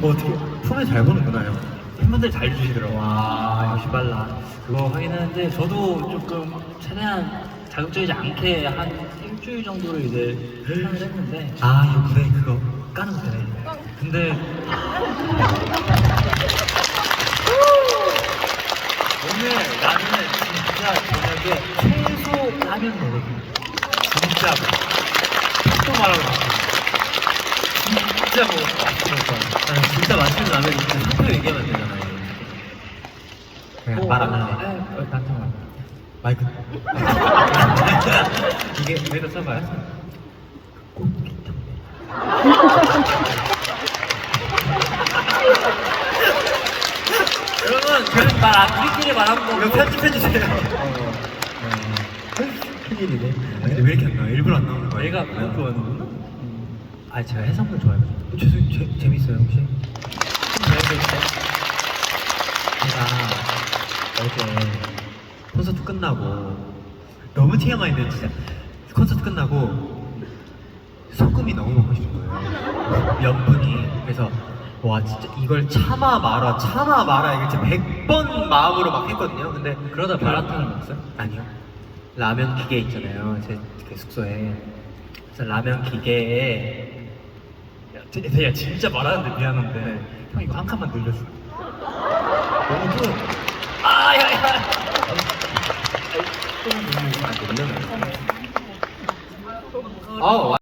뭐 어떻게 품에 잘 보는구나 형. 팬분들 잘 주시더라고. 와 역시 빨라 그거 확인했는데 저도 조금 최대한 자극적이지 않게 한 일주일 정도를 이제 촬영을 했는데 아 이거 그래 그거 까는 거 되네. 근데 오늘 나는 진짜 저녁에 최소 라면 먹거든 진짜로 또 말하고 싶어 진짜 뭐 아니, 진짜 맛있는 라면 있는데 상표 얘기하면 되잖아요. 그냥 말안 할래. 네, 어, 나한테 말 마이크. 이게 여기다 써봐요. 여러분 그런 말안 우리끼리 말한 거 이거 편집해주세요. 큰일이네. 근데 왜 이렇게 안 나와? 일부러 안 나오는 거야? 내가 그거 좋아하는구나 아 제가 해산물 좋아해가지고. 어, 죄송, 재, 재밌어요 혹시? 제가 어제 콘서트 끝나고 너무 TMI인데 진짜 콘서트 끝나고 소금이 너무 먹고 싶은 거예요. 면분이 그래서 와 진짜 이걸 참아 말아 참아 말아 이거 진짜 100번 마음으로 막 했거든요. 근데 그러다 마라탕을 먹었어요? 아니요. 라면 기계 있잖아요. 제, 그 숙소에. 그래서 라면 기계에 야, 대- 대야 진짜 말하는데 미안한데. 형 이거 한 칸만 늘려줘. 너무 좀 아야야. 조금